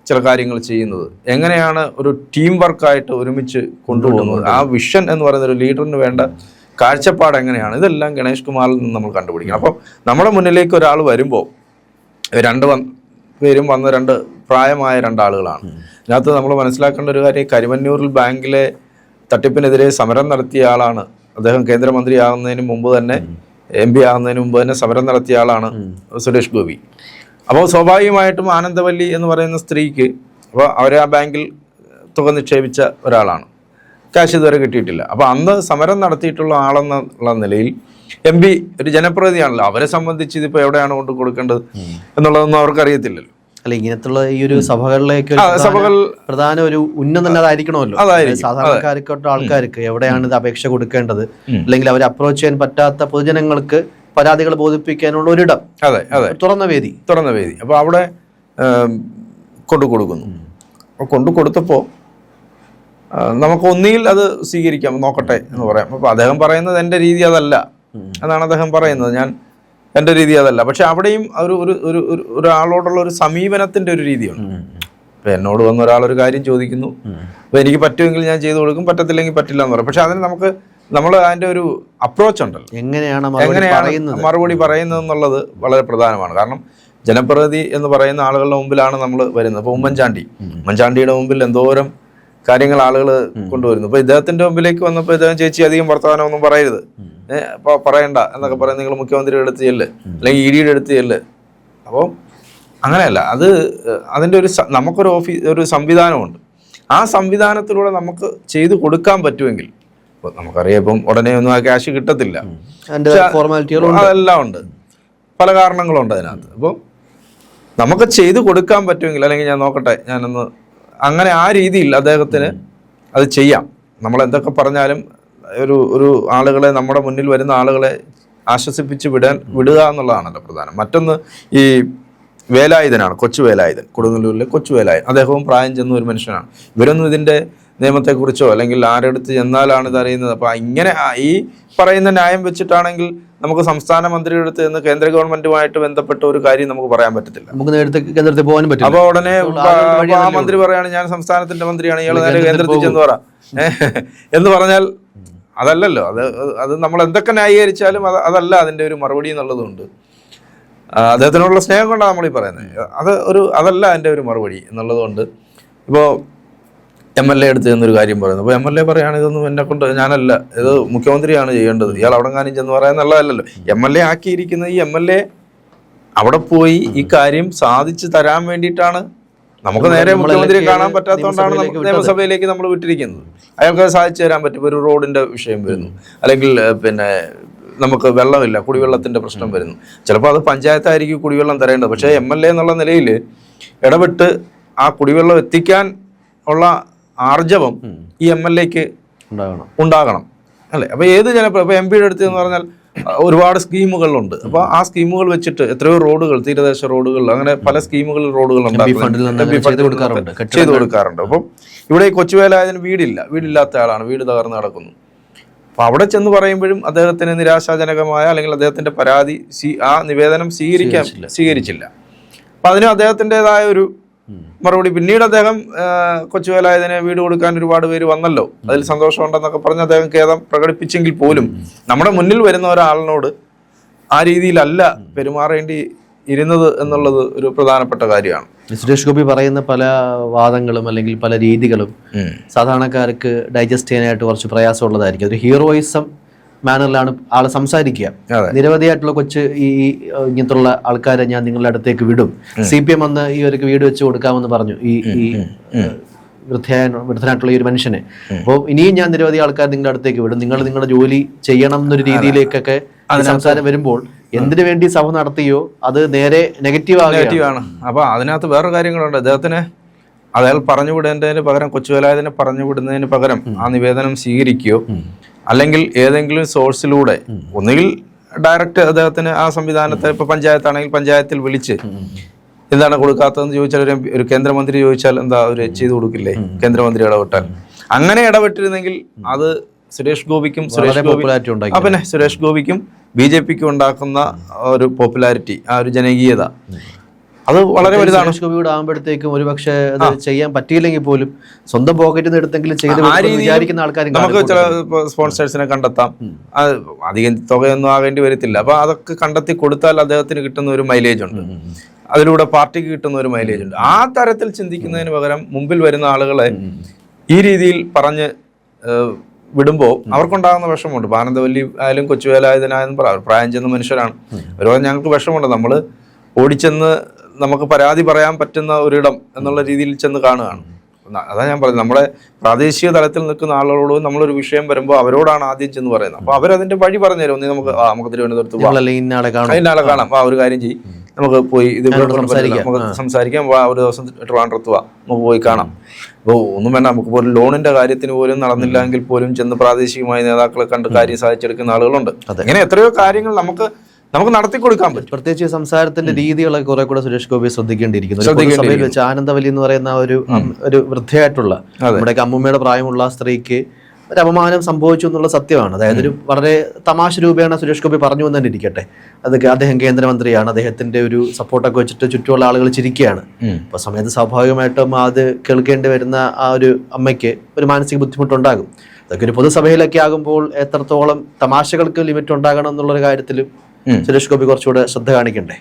ചില കാര്യങ്ങൾ ചെയ്യുന്നത്? എങ്ങനെയാണ് ഒരു ടീം വർക്കായിട്ട് ഒരുമിച്ച് കൊണ്ടുപോകുന്നത്? ആ വിഷൻ എന്ന് പറയുന്ന ഒരു ലീഡറിന് വേണ്ട കാഴ്ചപ്പാട് എങ്ങനെയാണ്? ഇതെല്ലാം ഗണേഷ് കുമാറിൽ നിന്ന് നമ്മൾ കണ്ടുപിടിക്കണം. അപ്പോൾ നമ്മുടെ മുന്നിലേക്ക് ഒരാൾ വരുമ്പോൾ രണ്ട് പേരും വന്ന രണ്ട് പ്രായമായ രണ്ടാളുകളാണ്. ഇതിനകത്ത് നമ്മൾ മനസ്സിലാക്കേണ്ട ഒരു കാര്യം കരിമന്നൂരിൽ ബാങ്കിലെ തട്ടിപ്പിനെതിരെ സമരം നടത്തിയ ആളാണ്. അദ്ദേഹം കേന്ദ്രമന്ത്രിയാകുന്നതിന് മുമ്പ് തന്നെ എം പി ആകുന്നതിന് മുമ്പ് തന്നെ സമരം നടത്തിയ ആളാണ് സുരേഷ് ഗോപി. അപ്പോൾ സ്വാഭാവികമായിട്ടും ആനന്ദവല്ലി എന്ന് പറയുന്ന സ്ത്രീക്ക് അപ്പോൾ അവരെ ആ ബാങ്കിൽ തുക നിക്ഷേപിച്ച ഒരാളാണ്. കാശ് ഇതുവരെ കിട്ടിയിട്ടില്ല. അപ്പോൾ അന്ന് സമരം നടത്തിയിട്ടുള്ള ആളെന്നുള്ള നിലയിൽ എം പി ഒരു ജനപ്രതിനിധിയാണല്ലോ. അവരെ സംബന്ധിച്ച് ഇതിപ്പോൾ എവിടെയാണ് കൊണ്ട് കൊടുക്കേണ്ടത് എന്നുള്ളതൊന്നും അവർക്ക് അറിയത്തില്ലല്ലോ അല്ല ഇങ്ങനത്തുള്ള ഈ ഒരു സഭകളിലേക്ക് സഭകൾ- പ്രധാന ഒരു ഉന്നതൻ അതായിരിക്കണമല്ലോ അതായിരിക്കും, ആൾക്കാർക്ക് എവിടെയാണ് ഇത് അപേക്ഷ കൊടുക്കേണ്ടത്? അല്ലെങ്കിൽ അവർ അപ്രോച്ച് ചെയ്യാൻ പറ്റാത്ത പൊതുജനങ്ങൾക്ക് പരാതികൾ ബോധിപ്പിക്കാനുള്ള ഒരിടം. അതെ അതെ. തുറന്ന വേദി. തുറന്ന വേദി. അപ്പോൾ അവിടെ കൊണ്ടു കൊടുക്കുന്നു. അപ്പോൾ കൊണ്ടു കൊടുത്തപ്പോൾ നമുക്ക് ഒന്നിയിൽ അത് സ്വീകരിക്കാം നോക്കട്ടെ എന്ന് പറയാം. അപ്പോൾ അദ്ദേഹം പറയുന്നത് എന്റെ രീതി അതല്ല എന്നാണ് അദ്ദേഹം പറയുന്നത്. ഞാൻ എന്റെ രീതി അതല്ല. പക്ഷെ അവിടെയും ഒരു ഒരു ഒരു ഒരു- ഒരാളോടുള്ള ഒരു സമീപനത്തിന്റെ ഒരു രീതിയാണ് ഇപ്പം എന്നോട് വന്ന ഒരാൾ ഒരു കാര്യം ചോദിക്കുന്നു. അപ്പോൾ എനിക്ക് പറ്റുമെങ്കിൽ ഞാൻ ചെയ്തു കൊടുക്കും പറ്റത്തില്ലെങ്കിൽ പറ്റില്ല എന്ന് പറയും. പക്ഷെ അതിന് നമുക്ക് നമ്മൾ അതിന്റെ ഒരു അപ്രോച്ച് ഉണ്ടല്ലോ. എങ്ങനെയാണ് മറുപടി എങ്ങനെയാണ് മറുപടി പറയുന്നത് എന്നുള്ളത് വളരെ പ്രധാനമാണ്. കാരണം ജനപ്രതി എന്ന് പറയുന്ന ആളുകളുടെ മുമ്പിലാണ് നമ്മൾ വരുന്നത്. ഇപ്പോൾ ഉമ്മൻചാണ്ടി. ഉമ്മൻചാണ്ടിയുടെ മുമ്പിൽ എന്തോരം കാര്യങ്ങൾ ആളുകൾ കൊണ്ടുവരുന്നു. അപ്പോൾ ഇദ്ദേഹത്തിന്റെ മുമ്പിലേക്ക് വന്നപ്പോൾ ഇദ്ദേഹം ചേച്ചി അധികം വർത്തമാനം ഒന്നും പറയരുത്. ഏഹ് അപ്പോൾ പറയണ്ട എന്നൊക്കെ പറയാൻ നിങ്ങൾ മുഖ്യമന്ത്രിയുടെ അടുത്ത് ചെല്ല്. അല്ലെങ്കിൽ ഇ ഡിയുടെ അടുത്ത് ചെല്ല്. അപ്പോൾ അങ്ങനെയല്ല അത് അതിന്റെ അതിന്റെ ഒരു നമുക്കൊരു ഓഫീസ് ഒരു സംവിധാനമുണ്ട്. ആ സംവിധാനത്തിലൂടെ നമുക്ക് ചെയ്തു കൊടുക്കാൻ പറ്റുമെങ്കിൽ നമുക്കറിയാം ഇപ്പം ഉടനെ ഒന്നും ആ ക്യാഷ് കിട്ടത്തില്ല. അതെല്ലാം ഉണ്ട്. പല കാരണങ്ങളുണ്ട് അതിനകത്ത്. അപ്പോൾ നമുക്ക് ചെയ്തു കൊടുക്കാൻ പറ്റുമെങ്കിൽ അല്ലെങ്കിൽ ഞാൻ നോക്കട്ടെ ഞാനൊന്ന് അങ്ങനെ ആ രീതിയിൽ അദ്ദേഹത്തിന് അത് ചെയ്യാം. നമ്മൾ എന്തൊക്കെ പറഞ്ഞാലും ഒരു ഒരു ആളുകളെ നമ്മുടെ മുന്നിൽ വരുന്ന ആളുകളെ ആശ്വസിപ്പിച്ച് വിടാൻ വിടുക എന്നുള്ളതാണല്ലോ പ്രധാനം. മറ്റൊന്ന് ഈ വേലായുധനാണ് കൊച്ചു വേലായുധൻ കൊടുങ്ങല്ലൂരിലെ കൊച്ചു വേലായുധൻ. അദ്ദേഹവും പ്രായം ചെന്ന ഒരു മനുഷ്യനാണ്. ഇവരൊന്നും ഇതിന്റെ നിയമത്തെക്കുറിച്ചോ അല്ലെങ്കിൽ ആരെടുത്ത് ചെന്നാലാണ് ഇത് അറിയുന്നത്. അപ്പോൾ ഇങ്ങനെ ഈ പറയുന്ന ന്യായം വെച്ചിട്ടാണെങ്കിൽ നമുക്ക് സംസ്ഥാന മന്ത്രിയുടെ അടുത്ത് നിന്ന് കേന്ദ്ര ഗവൺമെന്റുമായിട്ട് ബന്ധപ്പെട്ട ഒരു കാര്യം നമുക്ക് പറയാൻ പറ്റത്തില്ല. നമുക്ക് നേരത്തെ കേന്ദ്രത്തിൽ പോകാൻ പറ്റും അപ്പൊ ഉടനെ ആ മന്ത്രി പറയാണ് ഞാൻ സംസ്ഥാനത്തിന്റെ മന്ത്രിയാണ് ഇയാൾ നേരെ കേന്ദ്രത്തിൽ ചെന്ന് പറ. എന്ന് പറഞ്ഞാൽ അതല്ലല്ലോ അത് അത് നമ്മൾ എന്തൊക്കെ ന്യായീകരിച്ചാലും അത് അതല്ല അതിന്റെ ഒരു മറുപടി എന്നുള്ളതുണ്ട്. അദ്ദേഹത്തിനോടുള്ള സ്നേഹം കൊണ്ടാണ് നമ്മൾ ഈ പറയുന്നത്. അത് ഒരു അതല്ല എന്റെ ഒരു മറുപടി എന്നുള്ളതുകൊണ്ട്. ഇപ്പോൾ എം എൽ എ എടുത്ത് ചെന്നൊരു കാര്യം പറയുന്നു. അപ്പോൾ എം എൽ എ പറയുകയാണ് ഇതൊന്നും എന്നെ കൊണ്ട് ഞാനല്ല ഇത് മുഖ്യമന്ത്രിയാണ് ചെയ്യേണ്ടത്. ഇയാൾ അവിടെ കാര്യം ചെന്ന് പറയാൻ നല്ലതല്ലല്ലോ. എം എൽ എ ആക്കിയിരിക്കുന്ന ഈ എം എൽ എ അവിടെ പോയി ഈ കാര്യം സാധിച്ചു തരാൻ വേണ്ടിയിട്ടാണ് നമുക്ക് നേരെ മുഖ്യമന്ത്രിയെ കാണാൻ പറ്റാത്തതുകൊണ്ടാണ് നിയമസഭയിലേക്ക് നമുക്ക് നിയമസഭയിലേക്ക് നമ്മൾ വിട്ടിരിക്കുന്നത്. അയാൾക്ക് സാധിച്ചു തരാൻ പറ്റും. ഒരു റോഡിന്റെ വിഷയം വരുന്നു. അല്ലെങ്കിൽ പിന്നെ നമുക്ക് വെള്ളമില്ല കുടിവെള്ളത്തിന്റെ പ്രശ്നം വരുന്നു. ചിലപ്പോൾ അത് പഞ്ചായത്തായിരിക്കും കുടിവെള്ളം തരേണ്ടത്. പക്ഷേ എം എൽ എ എന്നുള്ള നിലയിൽ ഇടപെട്ട് ആ കുടിവെള്ളം എത്തിക്കാൻ ഉള്ള ആർജവം ഈ എം എൽ എക്ക് ഉണ്ടാകണം. ഉണ്ടാകണം. അല്ലേ? അപ്പോൾ ഏത് ജനപ്ര ഇപ്പോൾ എം പിയുടെ അടുത്ത് എന്ന് പറഞ്ഞാൽ ഒരുപാട് സ്കീമുകളുണ്ട്. അപ്പോൾ ആ സ്കീമുകൾ വെച്ചിട്ട് എത്രയോ റോഡുകൾ തീരദേശ റോഡുകൾ അങ്ങനെ പല സ്കീമുകളിൽ റോഡുകൾ ചെയ്ത് കൊടുക്കാറുണ്ട്. അപ്പം ഇവിടെ കൊച്ചുവേലായതിന് വീടില്ല. വീടില്ലാത്ത ആളാണ്. വീട് തകർന്ന് കിടക്കുന്നു. അപ്പോൾ അവിടെ ചെന്ന് പറയുമ്പോഴും അദ്ദേഹത്തിന് നിരാശാജനകമായ അല്ലെങ്കിൽ അദ്ദേഹത്തിന്റെ പരാതി ആ നിവേദനം സ്വീകരിക്കാൻ സ്വീകരിച്ചില്ല. അപ്പം അതിന് അദ്ദേഹത്തിന്റെതായ ഒരു മറുപടി പിന്നീട് അദ്ദേഹം കൊച്ചുവേലായതിന് വീട് കൊടുക്കാൻ ഒരുപാട് പേര് വന്നല്ലോ. അതിൽ സന്തോഷമുണ്ടെന്നൊക്കെ പറഞ്ഞ് അദ്ദേഹം ഖേദം പ്രകടിപ്പിച്ചെങ്കിൽ പോലും നമ്മുടെ മുന്നിൽ വരുന്ന ഒരാളിനോട് ആ രീതിയിലല്ല പെരുമാറേണ്ടി ഇരുന്നത് എന്നുള്ളത് ഒരു പ്രധാനപ്പെട്ട കാര്യമാണ്. സുരേഷ് ഗോപി പറയുന്ന പല വാദങ്ങളും അല്ലെങ്കിൽ പല രീതികളും സാധാരണക്കാർക്ക് ഡൈജസ്റ്റ് ചെയ്യാനായിട്ട് കുറച്ച് പ്രയാസമുള്ളതായിരിക്കും. ഒരു ഹീറോയിസം മാനറിലാണ് ആളെ സംസാരിക്കുക. നിരവധിയായിട്ടുള്ള കൊച്ച് ഈ ഇങ്ങനത്തുള്ള ആൾക്കാരെ ഞാൻ നിങ്ങളുടെ അടുത്തേക്ക് വിടും. സി പി എം അന്ന് ഈ ഒരു വീട് വെച്ച് കൊടുക്കാമെന്ന് പറഞ്ഞു. ഈ ഈ വൃദ്ധയായ വൃദ്ധനായിട്ടുള്ള ഈ ഒരു മനുഷ്യനെ. അപ്പോൾ ഇനിയും ഞാൻ നിരവധി ആൾക്കാർ നിങ്ങളുടെ അടുത്തേക്ക് വിടും. നിങ്ങൾ നിങ്ങളുടെ ജോലി ചെയ്യണം എന്നൊരു രീതിയിലേക്കൊക്കെ സംസാരം വരുമ്പോൾ എന്തിനു വേണ്ടി സഭ നടത്തിയോ അത് നേരെ നെഗറ്റീവ് നെഗറ്റീവാണ്. അപ്പൊ അതിനകത്ത് വേറെ കാര്യങ്ങളുണ്ട്. അദ്ദേഹത്തിന് അയാൾ പറഞ്ഞു വിടേണ്ടതിന് പകരം കൊച്ചുവേലായതിനെ പറഞ്ഞു വിടുന്നതിന് പകരം ആ നിവേദനം സ്വീകരിക്കുകയോ അല്ലെങ്കിൽ ഏതെങ്കിലും സോഴ്സിലൂടെ ഒന്നുകിൽ ഡയറക്റ്റ് അദ്ദേഹത്തിന് ആ സംവിധാനത്തെ ഇപ്പൊ പഞ്ചായത്താണെങ്കിൽ പഞ്ചായത്തിൽ വിളിച്ച് എന്താണ് കൊടുക്കാത്തതെന്ന് ചോദിച്ചാൽ ഒരു ഒരു കേന്ദ്രമന്ത്രി ചോദിച്ചാൽ എന്താ അവർ ചെയ്തു കൊടുക്കില്ലേ? കേന്ദ്രമന്ത്രി ഇടപെട്ടാൽ. അങ്ങനെ ഇടപെട്ടിരുന്നെങ്കിൽ അത് സുരേഷ് ഗോപിക്കും സുരേഷ് ഗോപി പിന്നെ സുരേഷ് ഗോപിക്കും ബി ജെ പിക്കും ഉണ്ടാക്കുന്ന ഒരു പോപ്പുലാരിറ്റി ആ ഒരു ജനകീയത. അത് വളരെ വലുതാണ്. കോവിഡ് ആകുമ്പോഴത്തേക്കും ഒരു പക്ഷേ അത് ചെയ്യാൻ പറ്റിയില്ലെങ്കിൽ പോലും സ്വന്തം പോക്കറ്റിൽ നിന്ന് എടുത്തെങ്കിലും ചെയ്ത് വിചാരിക്കുന്ന ആൾക്കാർ നമുക്ക് ചില സ്പോൺസേഴ്സിനെ കണ്ടെത്താം. അധികം തുകയൊന്നും ആകേണ്ടി വരത്തില്ല. അപ്പൊ അതൊക്കെ കണ്ടെത്തി കൊടുത്താൽ അദ്ദേഹത്തിന് കിട്ടുന്ന ഒരു മൈലേജ് ഉണ്ട്. അതിലൂടെ പാർട്ടിക്ക് കിട്ടുന്ന ഒരു മൈലേജ് ഉണ്ട്. ആ തരത്തിൽ ചിന്തിക്കുന്നതിന് പകരം മുമ്പിൽ വരുന്ന ആളുകളെ ഈ രീതിയിൽ പറഞ്ഞ് വിടുമ്പോൾ അവർക്കുണ്ടാകുന്ന വിഷമമുണ്ട്. ഇപ്പൊ ആനന്ദവല്ലി ആയാലും കൊച്ചുവേലായതിനായാലും പറയാം പ്രായം ചെന്ന മനുഷ്യരാണ്. ഒരുപാട് ഞങ്ങൾക്ക് വിഷമമുണ്ട്. നമ്മൾ ഓടിച്ചെന്ന് നമുക്ക് പരാതി പറയാൻ പറ്റുന്ന ഒരിടം എന്നുള്ള രീതിയിൽ ചെന്ന് കാണുകയാണ്. അതാ ഞാൻ പറഞ്ഞത്. നമ്മുടെ പ്രാദേശിക തലത്തിൽ നിൽക്കുന്ന ആളുകളോട് നമ്മളൊരു വിഷയം വരുമ്പോൾ അവരോടാണ് ആദ്യം ചെന്ന് പറയുന്നത്. അപ്പോൾ അവരതിന്റെ വഴി പറഞ്ഞു തരും ഒന്നീ നമുക്ക് ആ നമുക്ക് തിരുവനന്തപുരത്ത് ഇന്നാളെ കാണും. ആ. ഒരു കാര്യം ചെയ്യും. നമുക്ക് പോയി ഇത്. നമുക്ക് സംസാരിക്കാം. ഒരു ദിവസം ട്രിവാൻഡ്രത്ത് വാ. നമുക്ക് പോയി കാണാം. അപ്പോൾ ഒന്നും വേണ്ട. നമുക്ക് പോലും ലോണിന്റെ കാര്യത്തിന് പോലും നടന്നില്ലെങ്കിൽ പോലും ചെന്ന് പ്രാദേശികമായ നേതാക്കളെ കണ്ട് കാര്യം സാധിച്ചെടുക്കുന്ന ആളുകളുണ്ട്. അങ്ങനെ എത്രയോ കാര്യങ്ങൾ നമുക്ക് നമുക്ക് നടത്തി കൊടുക്കാൻ പറ്റും. പ്രത്യേകിച്ച് സംസാരത്തിന്റെ രീതികളൊക്കെ കുറെ കൂടെ സുരേഷ് ഗോപി ശ്രദ്ധിക്കേണ്ടിയിരിക്കുന്നു. സഭയിൽ വെച്ച് ആനന്ദവലി എന്ന് പറയുന്ന ഒരു ഒരു വൃദ്ധയായിട്ടുള്ള നമ്മുടെ അമ്മൂമ്മയുടെ പ്രായമുള്ള സ്ത്രീക്ക് ഒരു അപമാനം സംഭവിച്ചു എന്നുള്ള സത്യമാണ്. അതായത് ഒരു വളരെ തമാശ രൂപേണ സുരേഷ് ഗോപി പറഞ്ഞു എന്ന് തന്നെ ഇരിക്കട്ടെ. അത് അദ്ദേഹം കേന്ദ്രമന്ത്രിയാണ്. അദ്ദേഹത്തിന്റെ ഒരു സപ്പോർട്ടൊക്കെ വെച്ചിട്ട് ചുറ്റുമുള്ള ആളുകൾ ചിരിക്കുകയാണ്. അപ്പൊ സമയത്ത് സ്വാഭാവികമായിട്ടും അത് കേൾക്കേണ്ടി വരുന്ന ആ ഒരു അമ്മയ്ക്ക് ഒരു മാനസിക ബുദ്ധിമുട്ടുണ്ടാകും. അതൊക്കെ ഒരു പൊതുസഭയിലൊക്കെ ആകുമ്പോൾ എത്രത്തോളം തമാശകൾക്ക് ലിമിറ്റ് ഉണ്ടാകണം എന്നുള്ളൊരു കാര്യത്തിലും സുരേഷ് ഗോപി കുറച്ചുകൂടെ ശ്രദ്ധ കാണിക്കണ്ടേ?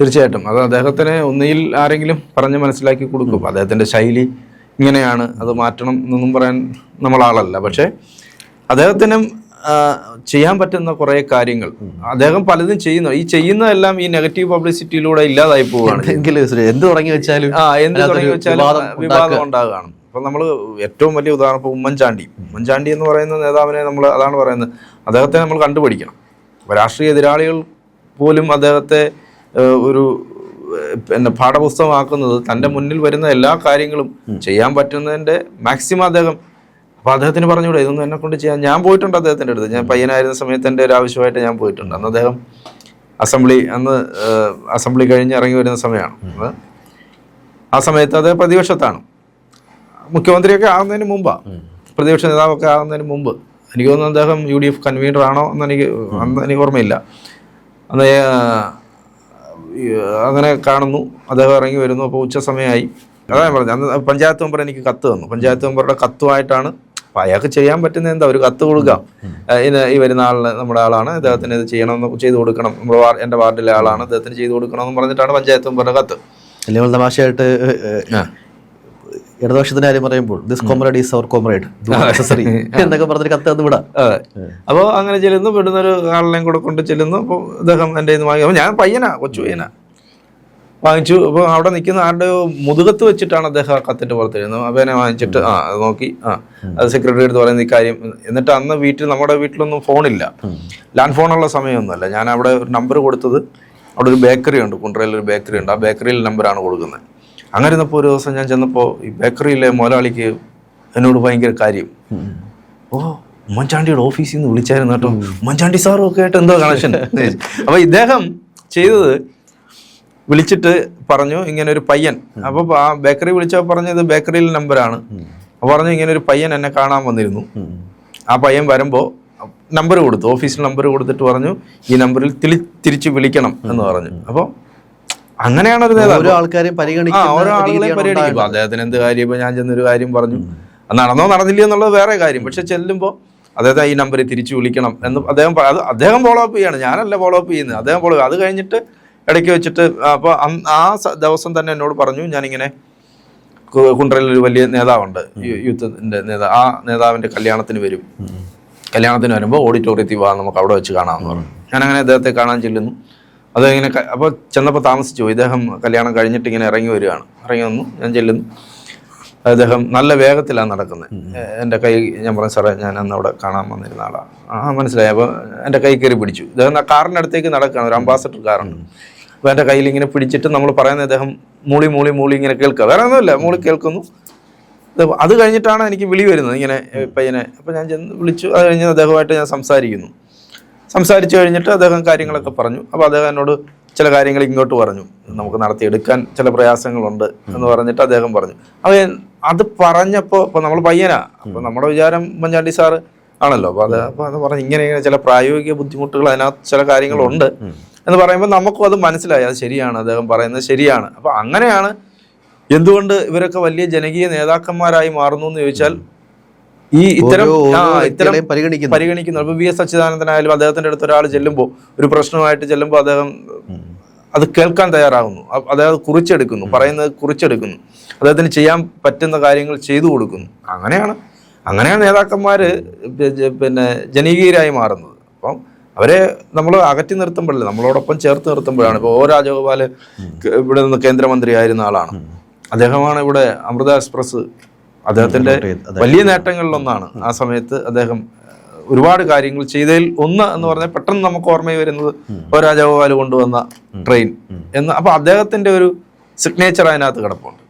തീർച്ചയായിട്ടും. അത് അദ്ദേഹത്തിന് ഒന്നിൽ ആരെങ്കിലും പറഞ്ഞ് മനസ്സിലാക്കി കൊടുക്കും. അദ്ദേഹത്തിന്റെ ശൈലി ഇങ്ങനെയാണ്. അത് മാറ്റണം എന്നൊന്നും പറയാൻ നമ്മളാളല്ല. പക്ഷേ അദ്ദേഹത്തിനും ചെയ്യാൻ പറ്റുന്ന കുറേ കാര്യങ്ങൾ അദ്ദേഹം പലതും ചെയ്യുന്നു. ഈ ചെയ്യുന്നതെല്ലാം ഈ നെഗറ്റീവ് പബ്ലിസിറ്റിയിലൂടെ ഇല്ലാതായി പോവുകയാണ്. എന്ത് തുടങ്ങി വെച്ചാലും ആ എന്ത് തുടങ്ങി വെച്ചാലും വിവാദം ഉണ്ടാകുകയാണ്. അപ്പൊ നമ്മൾ ഏറ്റവും വലിയ ഉദാഹരണം ഇപ്പൊ ഉമ്മൻചാണ്ടി. ഉമ്മൻചാണ്ടി എന്ന് പറയുന്ന നേതാവിനെ നമ്മൾ അതാണ് പറയുന്നത്. അദ്ദേഹത്തെ നമ്മൾ കണ്ടുപിടിക്കണം. രാഷ്ട്രീയ എതിരാളികൾ പോലും അദ്ദേഹത്തെ ഒരു പിന്നെ പാഠപുസ്തകമാക്കുന്നത് തന്റെ മുന്നിൽ വരുന്ന എല്ലാ കാര്യങ്ങളും ചെയ്യാൻ പറ്റുന്നതിന്റെ മാക്സിമം അദ്ദേഹം അപ്പോൾ അദ്ദേഹത്തിന് പറഞ്ഞുകൂടെ ഇതൊന്നും എന്നെ കൊണ്ട് ചെയ്യാൻ ഞാൻ പോയിട്ടുണ്ട് അദ്ദേഹത്തിന്റെ അടുത്ത്. ഞാൻ പയ്യനായിരുന്ന സമയത്ത് എന്റെ ഒരു ആവശ്യമായിട്ട് ഞാൻ പോയിട്ടുണ്ട്. അന്ന് അദ്ദേഹം അസംബ്ലി അന്ന് അസംബ്ലി കഴിഞ്ഞ് ഇറങ്ങി വരുന്ന സമയമാണ്. ആ സമയത്ത് അത് പ്രതിപക്ഷത്താണ്. മുഖ്യമന്ത്രിയൊക്കെ ആകുന്നതിന് മുമ്പാണ് പ്രതിപക്ഷ നേതാവൊക്കെ ആകുന്നതിന് മുമ്പ്. എനിക്ക് തോന്നുന്നു അദ്ദേഹം യു ഡി എഫ് കൺവീനർ ആണോ എന്ന് എനിക്ക് അന്ന് എനിക്ക് ഓർമ്മയില്ല. അന്ന് അങ്ങനെ കാണുന്നു. അദ്ദേഹം ഇറങ്ങി വരുന്നു. അപ്പോൾ ഉച്ച സമയമായി. അതാണ് പറഞ്ഞത്. അന്ന് പഞ്ചായത്ത് മെമ്പർ എനിക്ക് കത്ത് തന്നു. പഞ്ചായത്ത് മെമ്പറുടെ കത്തുമായിട്ടാണ് അപ്പോൾ അയാൾക്ക് ചെയ്യാൻ പറ്റുന്ന എന്താ? ഒരു കത്ത് കൊടുക്കാം. ഇനി ഈ വരുന്ന ആളിന് നമ്മുടെ ആളാണ്. അദ്ദേഹത്തിന് ഇത് ചെയ്യണം ചെയ്ത് കൊടുക്കണം. നമ്മുടെ എന്റെ വാർഡിലെ ആളാണ്. അദ്ദേഹത്തിന് ചെയ്ത് കൊടുക്കണം എന്ന് പറഞ്ഞിട്ടാണ് പഞ്ചായത്ത് മെമ്പറുടെ കത്ത്. അല്ലെങ്കിൽ തമാശയായിട്ട്. ഇടതുപക്ഷത്തിന്റെ കാര്യം പറയുമ്പോൾ this comrade is our comrade necessary എന്നൊക്കെ പറഞ്ഞൊരു കത്ത് തന്നു വിടാം. അപ്പോൾ അങ്ങനെ ചെല്ലുന്നു വിടുന്ന ഒരു ആളിനെയും കൂടെ കൊണ്ട് ചെല്ലുന്നു. അപ്പോൾ അദ്ദേഹം എന്റെ വാങ്ങി. അപ്പോൾ ഞാൻ പയ്യനാ കൊച്ചു പയ്യനാ. വാങ്ങിച്ചു. അപ്പോൾ അവിടെ നിൽക്കുന്ന ആരുടെ മുതുകത്ത് വെച്ചിട്ടാണ് അദ്ദേഹം ആ കത്തിന്റെ പുറത്തിരുന്നത് അപ്പോൾ എന്നെ വാങ്ങിച്ചിട്ട് ആ അത് നോക്കി ആ. അത് സെക്രട്ടറി എടുത്ത് പറയുന്ന ഈ കാര്യം. എന്നിട്ട് അന്ന് വീട്ടിൽ നമ്മുടെ വീട്ടിലൊന്നും ഫോണില്ല. ലാൻഡ് ഫോണുള്ള സമയമൊന്നുമല്ല. ഞാൻ അവിടെ ഒരു നമ്പർ കൊടുത്തത്. അവിടെ ഒരു ബേക്കറി ഉണ്ട് കുണ്ടറയിൽ ഒരു ബേക്കറി ഉണ്ട്. ആ ബേക്കറിയിൽ നമ്പറാണ് കൊടുക്കുന്നത്. അങ്ങനെ ഇരുന്നപ്പോൾ ഒരു ദിവസം ഞാൻ ചെന്നപ്പോൾ ഈ ബേക്കറിയിലെ മുതലാളിക്ക് എന്നോട് ഭയങ്കര കാര്യം. ഓ ഉമ്മൻചാണ്ടിയുടെ ഓഫീസിൽ നിന്ന് വിളിച്ചായിരുന്നു കേട്ടോ. ഉമ്മൻചാണ്ടി സാറും ഒക്കെ ആയിട്ട് എന്തോ കണക്ഷൻ അപ്പൊ ഇദ്ദേഹം ചെയ്തത് വിളിച്ചിട്ട് പറഞ്ഞു ഇങ്ങനെ ഒരു പയ്യൻ. അപ്പൊ ആ ബേക്കറി വിളിച്ചപ്പോൾ പറഞ്ഞത് ബേക്കറിയിൽ നമ്പറാണ്. അപ്പൊ പറഞ്ഞു ഇങ്ങനെ ഒരു പയ്യൻ എന്നെ കാണാൻ വന്നിരുന്നു. ആ പയ്യൻ വരുമ്പോൾ നമ്പർ കൊടുത്തു ഓഫീസിൽ നമ്പർ കൊടുത്തിട്ട് പറഞ്ഞു ഈ നമ്പറിൽ തിരി തിരിച്ച് വിളിക്കണം എന്ന് പറഞ്ഞു. അപ്പോൾ അങ്ങനെയാണ് ഒരു നേതാവ്. ഓരോ ആൾക്കാരെയും പരിഗണിക്കും. അദ്ദേഹത്തിന് എന്ത് കാര്യം ഇപ്പൊ ഞാൻ ചെന്നൊരു കാര്യം പറഞ്ഞു. നടന്നോ നടന്നില്ല എന്നുള്ളത് വേറെ കാര്യം. പക്ഷെ ചെല്ലുമ്പോൾ അദ്ദേഹത്തെ ഈ നമ്പറിൽ തിരിച്ചു വിളിക്കണം എന്ന് അദ്ദേഹം അത് അദ്ദേഹം ഫോളോ അപ്പ് ചെയ്യാണ്. ഞാനല്ല ഫോളോ അപ്പ് ചെയ്യുന്നത്. അദ്ദേഹം ഫോളോ അത് കഴിഞ്ഞിട്ട് ഇടയ്ക്ക് വെച്ചിട്ട് അപ്പോൾ ആ ദിവസം തന്നെ എന്നോട് പറഞ്ഞു ഞാനിങ്ങനെ കു- കുണ്ട്രയിൽ ഒരു വലിയ നേതാവുണ്ട്. യുദ്ധത്തിന്റെ നേതാവ് ആ നേതാവിന്റെ കല്യാണത്തിന് വരും. കല്യാണത്തിന് വരുമ്പോൾ ഓഡിറ്റോറിയത്തിൽ വാ നമുക്ക് അവിടെ വെച്ച് കാണാമെന്ന് പറഞ്ഞു. ഞാനങ്ങനെ അദ്ദേഹത്തെ കാണാൻ ചെല്ലുന്നു. അത് ഇങ്ങനെ അപ്പോൾ ചെന്നപ്പോൾ താമസിച്ചു. ഇദ്ദേഹം കല്യാണം കഴിഞ്ഞിട്ട് ഇങ്ങനെ ഇറങ്ങി വരികയാണ്. ഇറങ്ങി വന്നു. ഞാൻ ചെല്ലുന്നു. അദ്ദേഹം നല്ല വേഗത്തിലാണ് നടക്കുന്നത് എന്റെ കൈ ഞാൻ പറഞ്ഞു സാറേ ഞാൻ അന്ന് അവിടെ കാണാൻ വന്നിരുന്ന ആളാണ് ആ മനസ്സിലായി. അപ്പോൾ എന്റെ കൈ കയറി പിടിച്ചു. ഇദ്ദേഹം ആ കാറിന്റെ അടുത്തേക്ക് നടക്കുകയാണ്. ഒരു അംബാസഡർ കാറുണ്ട്. അപ്പോൾ എന്റെ കയ്യിൽ ഇങ്ങനെ പിടിച്ചിട്ട് നമ്മൾ പറയുന്ന അദ്ദേഹം മൂളി മൂളി മൂളി ഇങ്ങനെ കേൾക്കുക. വേറെ ഒന്നുമില്ല. മൂളി കേൾക്കുന്നു. അത് കഴിഞ്ഞിട്ടാണ് എനിക്ക് വിളി വരുന്നത്. ഇങ്ങനെ പയ്യനെ. അപ്പോൾ ഞാൻ ചെന്ന് വിളിച്ചു. അത് കഴിഞ്ഞ് അദ്ദേഹമായിട്ട് ഞാൻ സംസാരിക്കുന്നു. സംസാരിച്ചു കഴിഞ്ഞിട്ട് അദ്ദേഹം കാര്യങ്ങളൊക്കെ പറഞ്ഞു. അപ്പോൾ അദ്ദേഹം എന്നോട് ചില കാര്യങ്ങൾ ഇങ്ങോട്ട് പറഞ്ഞു. നമുക്ക് നടത്തിയെടുക്കാൻ ചില പ്രയാസങ്ങളുണ്ട് എന്ന് പറഞ്ഞിട്ട് അദ്ദേഹം പറഞ്ഞു. അപ്പോൾ അത് പറഞ്ഞപ്പോൾ ഇപ്പോൾ നമ്മൾ പയ്യനാ. അപ്പോൾ നമ്മുടെ വിചാരം ഉമ്മൻചാണ്ടി സാറ് ആണല്ലോ. അപ്പോൾ അത് അപ്പോൾ അത് പറഞ്ഞ് ഇങ്ങനെ ഇങ്ങനെ ചില പ്രായോഗിക ബുദ്ധിമുട്ടുകൾ അതിനകത്ത് ചില കാര്യങ്ങളുണ്ട് എന്ന് പറയുമ്പോൾ നമുക്കും അത് മനസ്സിലായി. അത് ശരിയാണ്. അദ്ദേഹം പറയുന്നത് ശരിയാണ്. അപ്പോൾ അങ്ങനെയാണ് എന്തുകൊണ്ട് ഇവരൊക്കെ വലിയ ജനകീയ നേതാക്കന്മാരായി മാറുന്നു എന്ന് ചോദിച്ചാൽ ഈ ഇത്തരം ഇത്തരം പരിഗണിക്കുന്നു. പരിഗണിക്കുന്നു. ഇപ്പൊ വി എസ് അച്യുതാനന്ദനായാലും അദ്ദേഹത്തിന്റെ അടുത്ത് ഒരാൾ ചെല്ലുമ്പോൾ ഒരു പ്രശ്നമായിട്ട് ചെല്ലുമ്പോൾ അദ്ദേഹം അത് കേൾക്കാൻ തയ്യാറാകുന്നു. അതായത് അദ്ദേഹം കുറിച്ചെടുക്കുന്നു പറയുന്നത് കുറിച്ചെടുക്കുന്നു. അദ്ദേഹത്തിന് ചെയ്യാൻ പറ്റുന്ന കാര്യങ്ങൾ ചെയ്തു കൊടുക്കുന്നു. അങ്ങനെയാണ്. അങ്ങനെയാണ് നേതാക്കന്മാര് പിന്നെ ജനകീയരായി മാറുന്നത്. അപ്പം അവരെ നമ്മൾ അകറ്റി നിർത്തുമ്പോഴല്ലേ നമ്മളോടൊപ്പം ചേർത്ത് നിർത്തുമ്പോഴാണ്. ഇപ്പോൾ ഓ രാജഗോപാൽ ക- ഇവിടെ നിന്ന് കേന്ദ്രമന്ത്രി ആയിരുന്ന ആളാണ് അദ്ദേഹമാണ് ഇവിടെ അമൃത എക്സ്പ്രസ് അദ്ദേഹത്തിന്റെ വലിയ നേട്ടങ്ങളിലൊന്നാണ്. ആ സമയത്ത് അദ്ദേഹം ഒരുപാട് കാര്യങ്ങൾ ചെയ്തതിൽ ഒന്ന് എന്ന് പറഞ്ഞാൽ പെട്ടെന്ന് നമുക്ക് ഓർമ്മയിൽ വരുന്നത് ഓ രാജഗോപാൽ കൊണ്ടുവന്ന ട്രെയിൻ എന്ന്. അപ്പൊ അദ്ദേഹത്തിന്റെ ഒരു സിഗ്നേച്ചർ അതിനകത്ത് കിടപ്പുണ്ട്.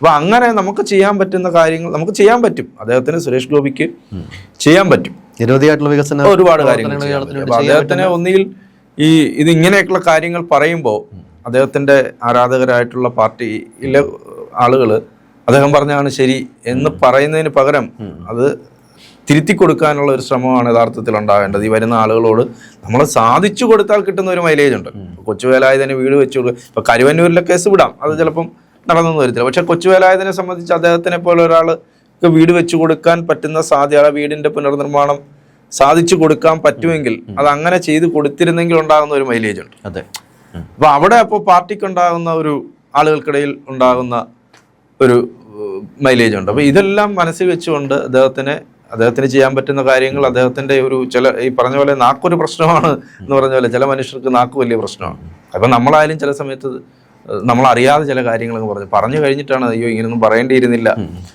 അപ്പൊ അങ്ങനെ നമുക്ക് ചെയ്യാൻ പറ്റുന്ന കാര്യങ്ങൾ നമുക്ക് ചെയ്യാൻ പറ്റും. അദ്ദേഹത്തിന് സുരേഷ് ഗോപിക്ക് ചെയ്യാൻ പറ്റും. നിരവധിയായിട്ടുള്ള വികസന ഒരുപാട് കാര്യങ്ങൾ അദ്ദേഹത്തിന് ഒന്നുകിൽ ഈ ഇത് ഇങ്ങനെയൊക്കെയുള്ള കാര്യങ്ങൾ പറയുമ്പോൾ അദ്ദേഹത്തിന്റെ ആരാധകരായിട്ടുള്ള പാർട്ടിയിലെ ആളുകൾ അദ്ദേഹം പറഞ്ഞാണ് ശരി എന്ന് പറയുന്നതിന് പകരം അത് തിരുത്തി കൊടുക്കാനുള്ള ഒരു ശ്രമമാണ് യഥാർത്ഥത്തിൽ ഉണ്ടാകേണ്ടത്. ഈ വരുന്ന ആളുകളോട് നമ്മൾ സാധിച്ചു കൊടുത്താൽ കിട്ടുന്ന ഒരു മൈലേജ് ഉണ്ട്. കൊച്ചുവേലായുധനെ വീട് വെച്ചു കൊടുക്കുക ഇപ്പൊ കരുവന്നൂരിലെ കേസ് വിടാം. അത് ചിലപ്പം നടന്നെന്ന് വരത്തില്ല. പക്ഷെ കൊച്ചുവേലായുധനെ സംബന്ധിച്ച് അദ്ദേഹത്തിനെ പോലെ ഒരാൾ വീട് വെച്ചു കൊടുക്കാൻ പറ്റുന്ന സാധ്യത വീടിന്റെ വീടിന്റെ പുനർനിർമ്മാണം സാധിച്ചു കൊടുക്കാൻ പറ്റുമെങ്കിൽ അത് അങ്ങനെ ചെയ്ത് കൊടുത്തിരുന്നെങ്കിൽ ഉണ്ടാകുന്ന ഒരു മൈലേജ് ഉണ്ട്. അതെ. അപ്പോൾ അപ്പൊ അവിടെ അപ്പോൾ പാർട്ടിക്ക് ഉണ്ടാകുന്ന ഒരു ആളുകൾക്കിടയിൽ ഉണ്ടാകുന്ന ഒരു മൈലേജ് ഉണ്ട്. അപ്പൊ ഇതെല്ലാം മനസ്സിൽ വെച്ചുകൊണ്ട് അദ്ദേഹത്തിന് അദ്ദേഹത്തിന് ചെയ്യാൻ പറ്റുന്ന കാര്യങ്ങൾ അദ്ദേഹത്തിന്റെ ഒരു ചില ഈ പറഞ്ഞ പോലെ നാക്കൊരു പ്രശ്നമാണ് എന്ന് പറഞ്ഞ പോലെ ചില മനുഷ്യർക്ക് നാക്ക് വലിയ പ്രശ്നമാണ്. അപ്പൊ നമ്മളായാലും ചില സമയത്ത് നമ്മളറിയാതെ ചില കാര്യങ്ങളൊക്കെ പറഞ്ഞു. പറഞ്ഞു കഴിഞ്ഞിട്ടാണ് അയ്യോ ഇങ്ങനൊന്നും പറയേണ്ടിയിരുന്നില്ല.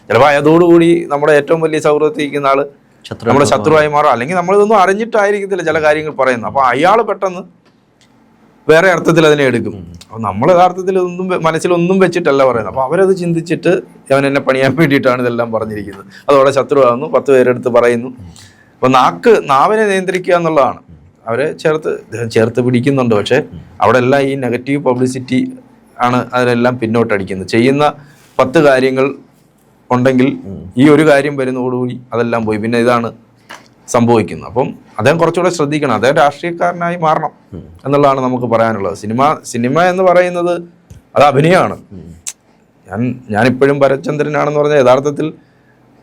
ചിലപ്പോൾ അതോടുകൂടി നമ്മുടെ ഏറ്റവും വലിയ സൗഹൃദത്തിൽ ഇരിക്കുന്ന ആൾ നമ്മുടെ ശത്രുവായി മാറും. അല്ലെങ്കിൽ നമ്മളിതൊന്നും അറിഞ്ഞിട്ടായിരിക്കത്തില്ല ചില കാര്യങ്ങൾ പറയുന്നത്. അപ്പൊ അയാൾ പെട്ടെന്ന് വേറെ അർത്ഥത്തിൽ അതിനെ എടുക്കും. അപ്പൊ നമ്മൾ യഥാർത്ഥത്തിൽ ഒന്നും മനസ്സിലൊന്നും വെച്ചിട്ടല്ല പറയുന്നത്. അപ്പൊ അവരത് ചിന്തിച്ചിട്ട് അവൻ എന്നെ പണിയാൻ വേണ്ടിയിട്ടാണ് ഇതെല്ലാം പറഞ്ഞിരിക്കുന്നത്. അതോടെ ശത്രുവാകുന്നു പത്ത് പേരെടുത്ത് പറയുന്നു. അപ്പൊ നാക്ക് നാവിനെ നിയന്ത്രിക്കുക എന്നുള്ളതാണ്. അവരെ ചേർത്ത് ചേർത്ത് പിടിക്കുന്നുണ്ട്. പക്ഷെ അവിടെ എല്ലാം ഈ നെഗറ്റീവ് പബ്ലിസിറ്റി ആണ് അതിലെല്ലാം പിന്നോട്ടടിക്കുന്നത്. ചെയ്യുന്ന പത്ത് കാര്യങ്ങൾ ഉണ്ടെങ്കിൽ ഈ ഒരു കാര്യം വരുന്നതോടുകൂടി അതെല്ലാം പോയി. പിന്നെ ഇതാണ് സംഭവിക്കുന്നത് അപ്പം അദ്ദേഹം കുറച്ചുകൂടെ ശ്രദ്ധിക്കണം. അദ്ദേഹം രാഷ്ട്രീയക്കാരനായി മാറണം എന്നുള്ളതാണ് നമുക്ക് പറയാനുള്ളത്. സിനിമ സിനിമ എന്ന് പറയുന്നത് അത് അഭിനയമാണ്. ഞാൻ ഞാനിപ്പോഴും ഭരചന്ദ്രനാണെന്ന് പറഞ്ഞാൽ യഥാർത്ഥത്തിൽ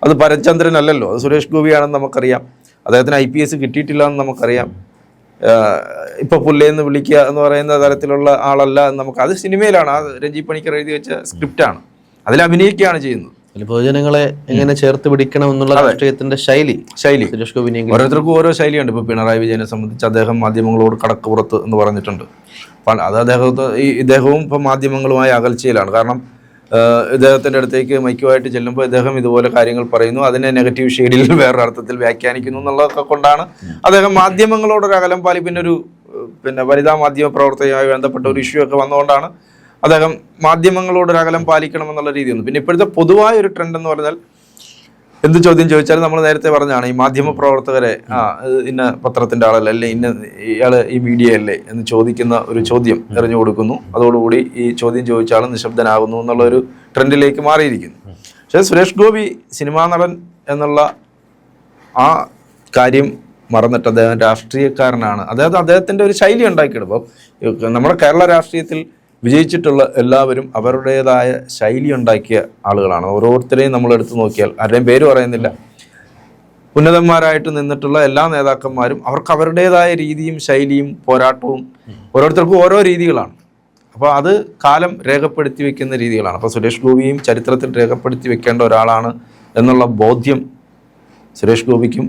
അത് പരചന്ദ്രൻ അല്ലല്ലോ അത് സുരേഷ് ഗോപിയാണെന്ന് നമുക്കറിയാം. അദ്ദേഹത്തിന് ഐ പി എസ് കിട്ടിയിട്ടില്ല എന്ന് നമുക്കറിയാം. ഇപ്പൊ പുല്ലേന്ന് വിളിക്കുക എന്ന് പറയുന്ന തരത്തിലുള്ള ആളല്ല എന്ന് നമുക്ക് അത് സിനിമയിലാണ്. ആ രഞ്ജി പണിക്കർ എഴുതി വെച്ച സ്ക്രിപ്റ്റാണ്. അതിൽ അഭിനയിക്കുകയാണ് ചെയ്യുന്നത്. പൊതുജനങ്ങളെ എങ്ങനെ ചേർത്ത് പിടിക്കണം എന്നുള്ള രാഷ്ട്രീയത്തിന്റെ ശൈലി. ശൈലി. സുരേഷ് ഗോപിനെ ഓരോരുത്തർക്കും ഓരോ ശൈലിയുണ്ട്. ഇപ്പൊ പിണറായി വിജയനെ സംബന്ധിച്ച് അദ്ദേഹം മാധ്യമങ്ങളോട് കടക്ക് പുറത്ത് എന്ന് പറഞ്ഞിട്ടുണ്ട്. അത് അദ്ദേഹത്തെ ഈ ഇദ്ദേഹവും ഇപ്പം മാധ്യമങ്ങളുമായി അകൽച്ചയിലാണ്. കാരണം ഇദ്ദേഹത്തിന്റെ അടുത്തേക്ക് മൈക്കുമായിട്ട് ചെല്ലുമ്പോൾ ഇദ്ദേഹം ഇതുപോലെ കാര്യങ്ങൾ പറയുന്നു. അതിനെ നെഗറ്റീവ് ഷെയ്ഡിൽ വേറൊരു അർത്ഥത്തിൽ വ്യാഖ്യാനിക്കുന്നു എന്നുള്ളതൊക്കെ കൊണ്ടാണ് അദ്ദേഹം മാധ്യമങ്ങളോടൊരു അകലം പാലി പിന്നെ ഒരു പിന്നെ വനിതാ മാധ്യമ പ്രവർത്തകയുമായി ബന്ധപ്പെട്ട ഒരു ഇഷ്യൂ ഒക്കെ വന്നുകൊണ്ടാണ് അദ്ദേഹം മാധ്യമങ്ങളോട് ഒരു അകലം പാലിക്കണം എന്നുള്ള രീതി വന്നു പിന്നെ ഇപ്പോഴത്തെ പൊതുവായ ഒരു ട്രെൻഡ് എന്ന് പറഞ്ഞാൽ എന്ത് ചോദ്യം ചോദിച്ചാലും നമ്മൾ നേരത്തെ പറഞ്ഞാണ് ഈ മാധ്യമ പ്രവർത്തകരെ ആ ഇന്ന പത്രത്തിന്റെ ആളല്ലേ അല്ലെ ഇന്ന ഇയാൾ ഈ മീഡിയ അല്ലേ എന്ന് ചോദിക്കുന്ന ഒരു ചോദ്യം എറിഞ്ഞു കൊടുക്കുന്നു. അതോടുകൂടി ഈ ചോദ്യം ചോദിച്ചാൽ ആൾ നിശബ്ദനാകുന്നു എന്നുള്ള ഒരു ട്രെൻഡിലേക്ക് മാറിയിരിക്കുന്നു. പക്ഷേ സുരേഷ് ഗോപി സിനിമാ നടൻ എന്നുള്ള ആ കാര്യം മറന്നിട്ട് അദ്ദേഹം രാഷ്ട്രീയക്കാരനാണ്. അതായത് അദ്ദേഹത്തിന്റെ ഒരു ശൈലി ഉണ്ടാക്കിയെടുക്കും അപ്പം നമ്മുടെ കേരള രാഷ്ട്രീയത്തിൽ വിജയിച്ചിട്ടുള്ള എല്ലാവരും അവരുടേതായ ശൈലി ഉണ്ടാക്കിയ ആളുകളാണ്. ഓരോരുത്തരെയും നമ്മൾ എടുത്തു നോക്കിയാൽ ആരുടെയും പേര് പറയുന്നില്ല. ഉന്നതന്മാരായിട്ട് നിന്നിട്ടുള്ള എല്ലാ നേതാക്കന്മാരും അവർക്ക് അവരുടേതായ രീതിയും ശൈലിയും പോരാട്ടവും ഓരോരുത്തർക്കും ഓരോ രീതികളാണ്. അപ്പോൾ അത് കാലം രേഖപ്പെടുത്തി വെക്കുന്ന രീതികളാണ്. അപ്പോൾ സുരേഷ് ഗോപിയും ചരിത്രത്തിൽ രേഖപ്പെടുത്തി വെക്കേണ്ട ഒരാളാണ് എന്നുള്ള ബോധ്യം സുരേഷ് ഗോപിക്കും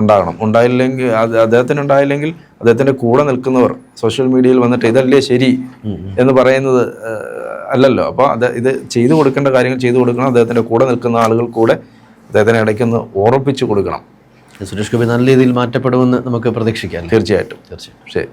ഉണ്ടാകണം. ഉണ്ടായില്ലെങ്കിൽ അദ്ദേഹത്തിന് ഉണ്ടായില്ലെങ്കിൽ അദ്ദേഹത്തിന്റെ കൂടെ നിൽക്കുന്നവർ സോഷ്യൽ മീഡിയയിൽ വന്നിട്ട് ഇതല്ലേ ശരി എന്ന് പറയുന്നത് അല്ലല്ലോ. അപ്പോൾ അത് ഇത് ചെയ്തു കൊടുക്കേണ്ട കാര്യങ്ങൾ ചെയ്തു കൊടുക്കണം. അദ്ദേഹത്തിന്റെ കൂടെ നിൽക്കുന്ന ആളുകൾ കൂടെ അദ്ദേഹത്തിന് ഇടയ്ക്കൊന്ന് ഓർമ്മിപ്പിച്ചു കൊടുക്കണം. സുരേഷ് ഗോപി നല്ല രീതിയിൽ മാറ്റപ്പെടുമെന്ന് നമുക്ക് പ്രതീക്ഷിക്കാം തീർച്ചയായിട്ടും. തീർച്ചയായിട്ടും. തീർച്ചയായും ശരി.